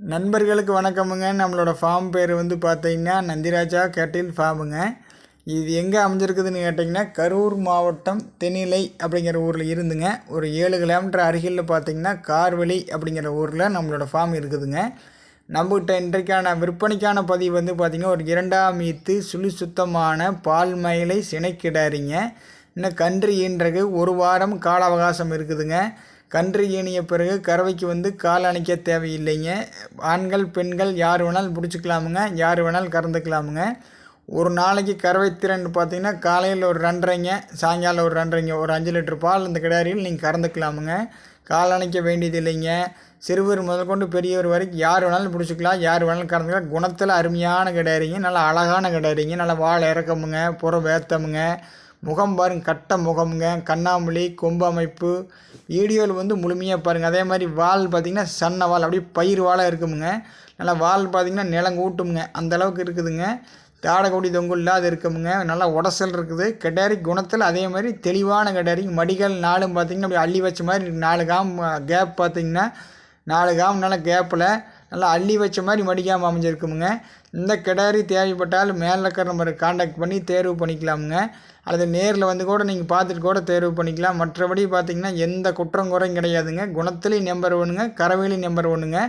நண்பர்களுக்கு வணக்கமுங்க. நம்மளோட ஃபார்ம் பேர் வந்து பார்த்தீங்கன்னா நந்திராஜா கேட்டில் ஃபார்முங்க இது எங்கே அமைஞ்சிருக்குதுன்னு கேட்டிங்கன்னா கரூர் மாவட்டம் தென்னிலை அப்படிங்கிற ஊரில் இருந்துங்க. ஒரு ஏழு கிலோமீட்டர் அருகில் பார்த்தீங்கன்னா கார்வெளி அப்படிங்கிற ஊரில் நம்மளோட ஃபார்ம் இருக்குதுங்க. நம்மகிட்ட இன்றைக்கான விற்பனைக்கான பதிவு வந்து பார்த்திங்கன்னா ஒரு இரண்டாம் ஈத்து சுழி சுத்தமான பால் மயிலை சினைக்கிடாரிங்க. இன்னும் கன்று ஈன்றகு ஒரு வாரம் கால அவகாசம் இருக்குதுங்க. கன்று ஈனிய பிறகு கறவைக்கு வந்து கால் அணைக்க தேவையில்லைங்க. ஆண்கள் பெண்கள் யார் வேணாலும் பிடிச்சிக்கலாமுங்க. யார் வேணாலும் கறந்துக்கலாமுங்க. ஒரு நாளைக்கு கறவை திறன் பார்த்திங்கன்னா காலையில் ஒரு ரெண்டரைங்க சாயங்காலம் ஒரு ரெண்டரைங்க ஒரு அஞ்சு லிட்டர் பால் இந்த கிடாரியில் நீங்கள் கறந்துக்கலாமுங்க. கால் அணைக்க வேண்டியது இல்லைங்க சிறுவர் முதல் கொண்டு பெரியவர் வரைக்கும் யார் வேணாலும் பிடிச்சிக்கலாம் யார் வேணாலும் கறந்துக்கலாம். குணத்தில் அருமையான கிடாரிங்க நல்லா அழகான கிடாரிங்க நல்லா வாழை இறக்கமுங்க புற வேத்தமுங்க. முகம் பாருங்க கட்ட முகம்ங்க. கண்ணாமொழி கொம்பு அமைப்பு. வீடியோவில் வந்து முழுமையாக பாருங்கள் அதே மாதிரி வால் பார்த்திங்கன்னா சன்ன வால் அப்படியே பயிர் வாழாக இருக்குமுங்க. நல்லா வால் பார்த்திங்கன்னா நிலம் கூட்டுமுங்க அந்தளவுக்கு இருக்குதுங்க. தாடகொடி தொங்கு இல்லாத இருக்குமுங்க. நல்லா உடசல் இருக்குது. கெடாரி குணத்தில் அதே மாதிரி தெளிவான கெடாரி. மடிகள் நாலும் பார்த்திங்கன்னா அப்படி அள்ளி வச்ச மாதிரி நாலு காம் கேப் பார்த்திங்கன்னா நாலு காம் நல்லா கேப்பில் நல்லா அள்ளி வச்ச மாதிரி மடிக்காமல் அமைஞ்சிருக்குமுங்க. இந்த கிடாரி தேவைப்பட்டால் மேலே இருக்கிற நம்பரை காண்டாக்ட் பண்ணி தேர்வு பண்ணிக்கலாமுங்க. அல்லது நேரில் வந்து கூட நீங்கள் பார்த்துட்டு கூட தேர்வு பண்ணிக்கலாம். மற்றபடி பார்த்திங்கன்னா எந்த குற்றம் குறையும் கிடையாதுங்க. குணத்துலேயும் நம்பர் ஒன்றுங்க கறவையிலையும் நம்பர் ஒன்றுங்க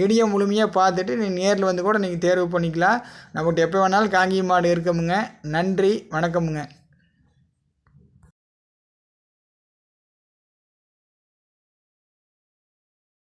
வீடியோ முழுமையாக பார்த்துட்டு நீங்கள் நேரில் வந்து கூட நீங்கள் தேர்வு பண்ணிக்கலாம். நம்மகிட்ட எப்போ வேணாலும் காங்கி மாடு இருக்கமுங்க. நன்றி வணக்கமுங்க.